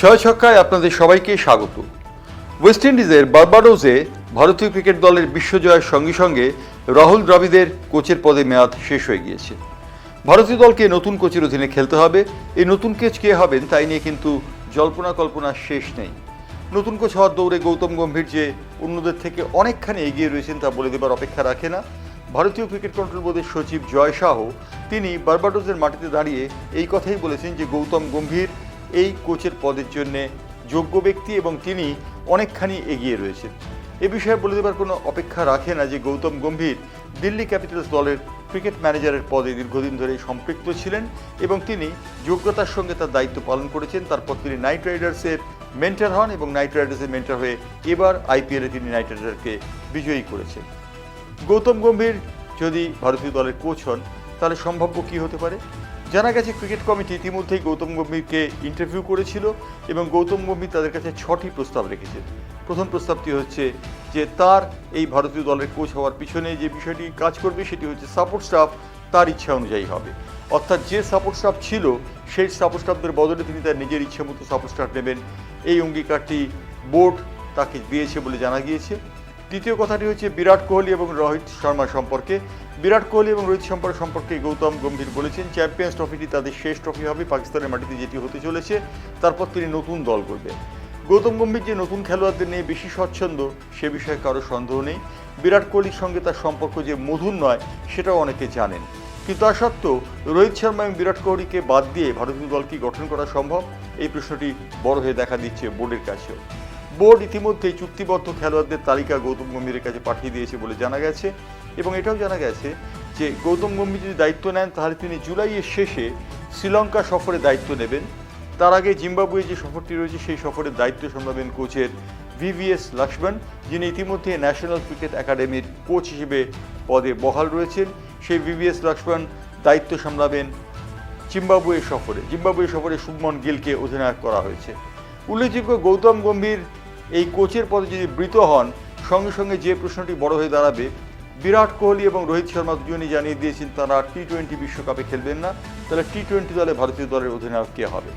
ছয় ছক্কায় আপনাদের সবাইকে স্বাগত। ওয়েস্ট ইন্ডিজের বার্বাডোজে ভারতীয় ক্রিকেট দলের বিশ্বজয়ের সঙ্গে সঙ্গে রাহুল দ্রাবিদের কোচের পদে মেয়াদ শেষ হয়ে গিয়েছে। ভারতীয় দলকে নতুন কোচের অধীনে খেলতে হবে। এই নতুন কোচ কে হবেন তাই নিয়ে কিন্তু জল্পনা কল্পনা শেষ নেই। নতুন কোচ হওয়ার দৌড়ে গৌতম গম্ভীর যে অন্যদের থেকে অনেকখানি এগিয়ে রয়েছেন তা বলে দেবার অপেক্ষা রাখে না। ভারতীয় ক্রিকেট কন্ট্রোল বোর্ডের সচিব জয় শাহ তিনি বার্বাডোজের মাটিতে দাঁড়িয়ে এই কথাই বলেছেন যে গৌতম গম্ভীর এই কোচের পদের জন্যে যোগ্য ব্যক্তি এবং তিনি অনেকখানি এগিয়ে রয়েছেন। এ বিষয়ে বলে দেবার কোনো অপেক্ষা রাখে না যে গৌতম গম্ভীর দিল্লি ক্যাপিটালস দলের ক্রিকেট ম্যানেজারের পদে দীর্ঘদিন ধরে সম্পৃক্ত ছিলেন এবং তিনি যোগ্যতার সঙ্গে তার দায়িত্ব পালন করেছেন। তারপর তিনি নাইট রাইডার্সের মেন্টার হন এবং নাইট রাইডার্সের মেন্টার হয়ে এবার আইপিএলে তিনি নাইট রাইডারকে বিজয়ী করেছেন। গৌতম গম্ভীর যদি ভারতীয় দলের কোচ হন, তাহলে সম্ভাব্য কি হতে পারে? জানা গেছে ক্রিকেট কমিটি ইতিমধ্যেই গৌতম গম্ভীরকে ইন্টারভিউ করেছিল এবং গৌতম গম্ভীর তাদের কাছে ছটি প্রস্তাব রেখেছে প্রথম প্রস্তাবটি হচ্ছে যে তার এই ভারতীয় দলের কোচ হওয়ার পিছনে যে বিষয়টি কাজ করবে, সেটি হচ্ছে সাপোর্ট স্টাফ তার ইচ্ছা অনুযায়ী হবে। অর্থাৎ যে সাপোর্ট স্টাফ ছিল, সেই সাপোর্ট স্টাফদের বদলে তিনি তার নিজের ইচ্ছে মতো সাপোর্ট স্টাফ নেবেন। এই অঙ্গীকারটি বোর্ড তাকে দিয়েছে বলে জানা গিয়েছে। তৃতীয় কথাটি হচ্ছে বিরাট কোহলি এবং রোহিত শর্মা সম্পর্কে। বিরাট কোহলি এবং রোহিত শর্মা সম্পর্কে গৌতম গম্ভীর বলেছেন চ্যাম্পিয়ন্স ট্রফিটি তাদের শেষ ট্রফি হবে, পাকিস্তানের মাটিতে যেটি হতে চলেছে, তারপর তিনি নতুন দল করবেন গৌতম গম্ভীর যে নতুন খেলোয়াড়দের নিয়ে বেশি স্বচ্ছন্দ, সে বিষয়ে কারও সন্দেহ নেই। বিরাট কোহলির সঙ্গে তার সম্পর্ক যে মধুর নয়, সেটাও অনেকে জানেন। কিন্তু তা সত্ত্বেও রোহিত শর্মা এবং বিরাট কোহলিকে বাদ দিয়ে ভারতীয় দল কি গঠন করা সম্ভব? এই প্রশ্নটি বড় হয়ে দেখা দিচ্ছে বোর্ডের কাছেও। বোর্ড ইতিমধ্যেই চুক্তিবদ্ধ খেলোয়াড়দের তালিকা গৌতম গম্ভীরের কাছে পাঠিয়ে দিয়েছে বলে জানা গেছে এবং এটাও জানা গেছে যে গৌতম গম্ভীর যদি দায়িত্ব নেন, তাহলে তিনি জুলাইয়ের শেষে শ্রীলঙ্কা সফরে দায়িত্ব নেবেন। তার আগে জিম্বাবুয়ে যে সফরটি রয়েছে, সেই সফরের দায়িত্ব সামলাবেন কোচের ভিভিএস লক্ষ্মণ যিনি ইতিমধ্যে ন্যাশনাল ক্রিকেট একাডেমির কোচ হিসেবে পদে বহাল রয়েছেন। সেই ভিভিএস লক্ষ্মণ দায়িত্ব সামলাবেন জিম্বাবুয়ে সফরে। জিম্বাবুয়ে সফরে শুভমন গিলকে অধিনায়ক করা হয়েছে। উল্লেখযোগ্য গৌতম গম্ভীর এই কোচের পদে যদি বৃত হন, সঙ্গে সঙ্গে যে প্রশ্নটি বড় হয়ে দাঁড়াবে, বিরাট কোহলি এবং রোহিত শর্মা দুজনই জানিয়ে দিয়েছেন, তারা টি টোয়েন্টি বিশ্বকাপে খেলবেন না। তাহলে টি টোয়েন্টি দলে ভারতীয় দলের অধিনায়ক কে হবে?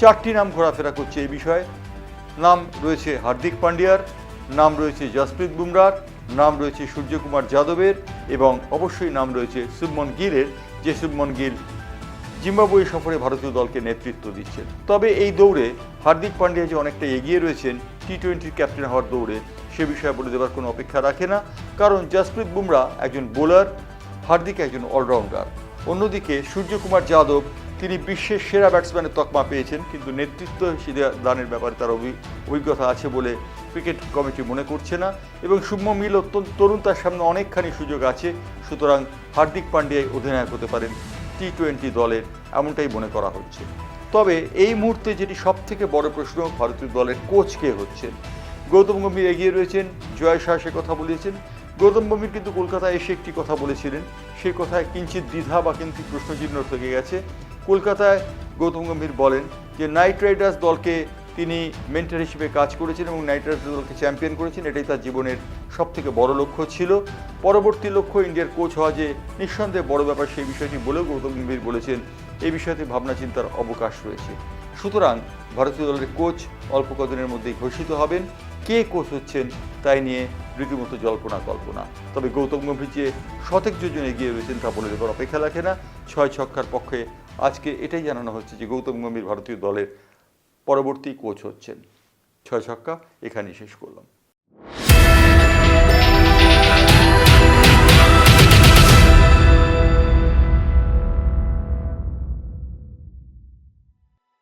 চারটি নাম ঘোরাফেরা করছে এই বিষয়ে। নাম রয়েছে হার্দিক পান্ডিয়ার, নাম রয়েছে জসপ্রীত বুমরার, নাম রয়েছে সূর্যকুমার যাদবের এবং অবশ্যই নাম রয়েছে শুভমন গিলের, যে শুভমন গিল জিম্বাবুয়ে সফরে ভারতীয় দলকে নেতৃত্ব দিচ্ছেন। তবে এই দৌড়ে হার্দিক পান্ডিয়া যে অনেকটা এগিয়ে রয়েছেন টি টোয়েন্টির ক্যাপ্টেন হওয়ার দৌড়ে সে বিষয়ে বলে দেওয়ার কোনো অপেক্ষা রাখে না, কারণ জসপ্রীত বুমরা একজন বোলার, হার্দিক একজন অলরাউন্ডার। অন্যদিকে সূর্যকুমার যাদব তিনি বিশ্বের সেরা ব্যাটসম্যানের তকমা পেয়েছেন, কিন্তু নেতৃত্ব দানের ব্যাপারে তার অভি- অভিজ্ঞতা আছে বলে ক্রিকেট কমিটি মনে করছে না এবং শুভম মিল অত্যন্ত তরুণ তার সামনে অনেকখানি সুযোগ আছে, সুতরাং হার্দিক পান্ডিয়াই অধিনায়ক হতে পারেন টি টোয়েন্টি দলের, এমনটাই মনে করা হচ্ছে। তবে এই মুহূর্তে যেটি সব থেকে বড় প্রশ্ন, ভারতীয় দলের কোচ কে হচ্ছেন? গৌতম গম্ভীর এগিয়ে রয়েছেন, জয় শাহ সে কথা বলেছেন। গৌতম গম্ভীর কিন্তু কলকাতায় এসে একটি কথা বলেছিলেন সেই কথায় কিঞ্চিত দ্বিধা বা কিন্তু প্রশ্নচিহ্ন থেকে গেছে। কলকাতায় গৌতম গম্ভীর বলেন যে নাইট রাইডার্স দলকে তিনি মেন্টার হিসেবে কাজ করেছেন এবং নাইট রাইডার্স দলকে চ্যাম্পিয়ন করেছেন, এটাই তার জীবনের সব থেকে বড় লক্ষ্য ছিল। পরবর্তী লক্ষ্য ইন্ডিয়ার কোচ হওয়া যে নিঃসন্দেহে বড় ব্যাপার সেই বিষয়টি বলেও গৌতম গম্ভীর বলেছেন, এই বিষয়তে ভাবনা চিন্তার অবকাশ রয়েছে। সুতরাং ভারতীয় দলের কোচ অল্প কদিনের মধ্যেই ঘোষিত হবেন। কে কোচ হচ্ছেন তাই নিয়ে রীতিমতো জল্পনা কল্পনা। তবে গৌতম গম্ভীর যে শতেক যোজন এগিয়ে রয়েছেন তা বলে দেবার অপেক্ষা রাখে না। ছয় ছক্কার পক্ষে আজকে এটাই জানানো হচ্ছে যে গৌতম গম্ভীর ভারতীয় দলের পরবর্তী কোচ হচ্ছেন। ছয় ছক্কা, এখানেই শেষ করলাম।